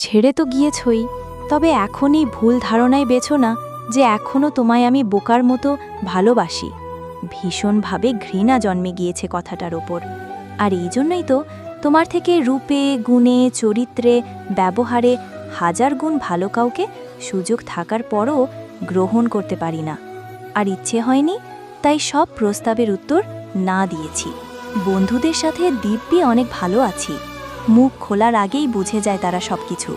ছেড়ে তো গিয়েছই, তবে এখনই ভুল ধারণায় বেছো না যে এখনও তোমায় আমি বোকার মতো ভালোবাসি। ভীষণভাবে ঘৃণা জন্মে গিয়েছে কথাটার ওপর। আর এই জন্যই তো তোমার থেকে রূপে, গুণে, চরিত্রে, ব্যবহারে হাজার গুণ ভালো কাউকে সুযোগ থাকার পরও গ্রহণ করতে পারি না। আর ইচ্ছে হয়নি, তাই সব প্রস্তাবের উত্তর না দিয়েছি। বন্ধুদের সাথে দিব্যি অনেক ভালো আছি। মুখ খোলার আগেই বুঝে যায় তারা সবকিছু।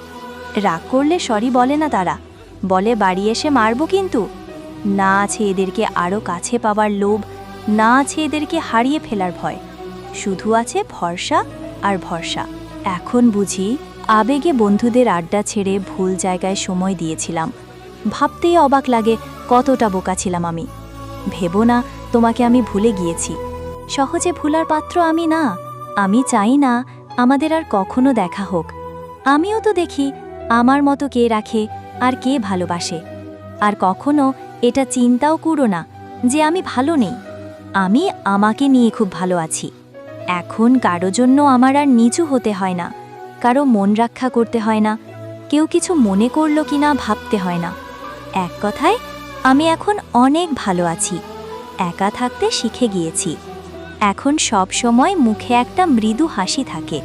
রাগ করলে সরি বলে না তারা। বলে, বাড়ি এসে মারবো কিন্তু? না আছে এদেরকে আরও কাছে পাবার লোভ, না আছে এদেরকে হারিয়ে ফেলার ভয়। শুধু আছে ভরসা আর ভরসা। এখন বুঝি আবেগে বন্ধুদের আড্ডা ছেড়ে ভুল জায়গায় সময় দিয়েছিলাম। ভাবতেই অবাক লাগে কতটা বোকা ছিলাম আমি। ভেবো না, তোমাকে আমি ভুলে গিয়েছি। সহজে ভুলার পাত্র আমি না। আমি চাই না আমাদের আর কখনো দেখা হোক। আমিও তো দেখি আমার মতো কে রাখে আর কে ভালোবাসে। আর কখনো এটা চিন্তাও করো না যে আমি ভালো নেই। আমি আমাকে নিয়ে খুব ভালো আছি। এখন কারও জন্য আমার আর নিচু হতে হয় না। কারও মন রক্ষা করতে হয় না। কেউ কিছু মনে করল কিনা ভাবতে হয় না। এক কথায়, আমি এখন অনেক ভালো আছি। একা থাকতে শিখে গিয়েছি। এখন সব সময় মুখে একটা মৃদু হাসি থাকে।